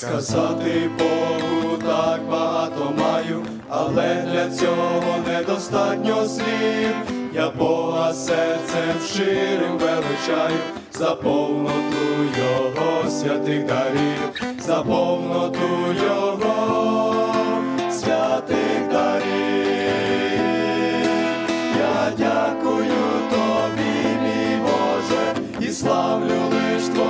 сказати Богу так багато маю, але для цього недостатньо слів. Я Бога серцем ширим величаю, за повноту Його святих дарів, за повноту Його святих дарів. Я дякую тобі, мій Боже, і славлю лиш за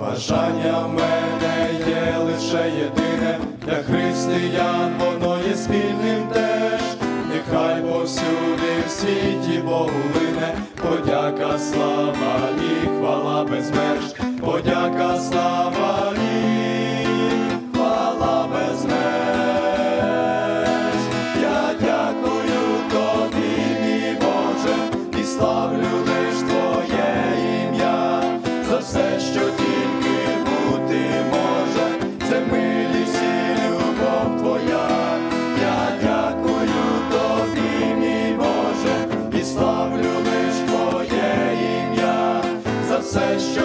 Бажання в мене є лише єдине, для християн воно є спільним теж, нехай повсюди в світі Богу лине, подяка, слава і хвала без меж, подяка, слава і хвала без. Я дякую тобі, Боже, і славлю. все, що.